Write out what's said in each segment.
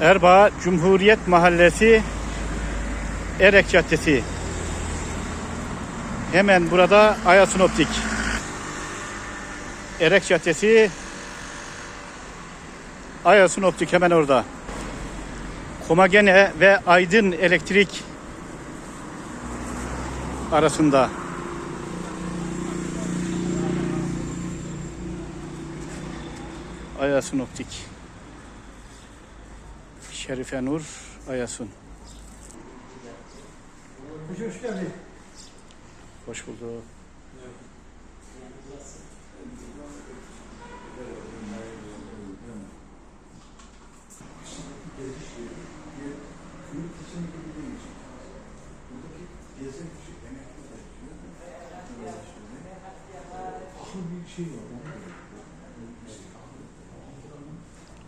Erbaa Cumhuriyet Mahallesi Erek Caddesi. Hemen burada Ayasun Optik. Erek Caddesi Ayasun Optik hemen orada. Komagene ve Aydın Elektrik arasında. Ayasun Optik. Şerife Nur Ayasun. Hoş geldin. Hoş bulduk.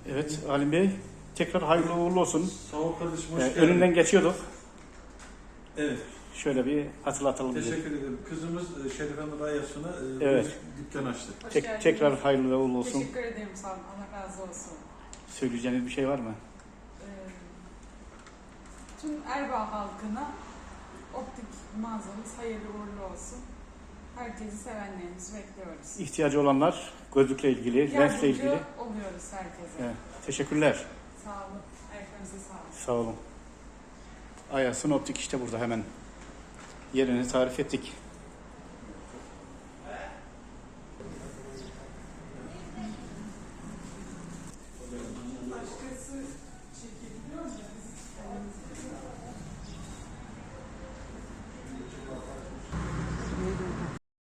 Evet Halim Bey tekrar hayırlı uğurlu olsun. Sağ ol kardeşim, hoş Ee, geldin. önünden geçiyorduk. Evet, Şöyle bir hatırlatalım. dedik. teşekkür ederim. Kızımız e, Şerife Nur Ayasun'a e, Evet. bir dükkan açtı. Hoş Tek- geldiniz. tekrar hayırlı uğurlu olsun. Teşekkür ederim sağ olun. Allah razı olsun. Söyleyeceğiniz bir şey var mı? Ee, tüm Erbaa halkına optik mağazamız hayırlı uğurlu olsun. Herkesi sevenlerimizi bekliyoruz. İhtiyacı olanlar gözlükle ilgili, lensle Yardımcı ilgili. oluyoruz herkese. Evet, teşekkürler. Sağ olun. Ayaklarınıza sağlık. Sağ olun. Ayasın optik işte burada hemen. Yerini tarif ettik. Başkası çekebiliyor mu?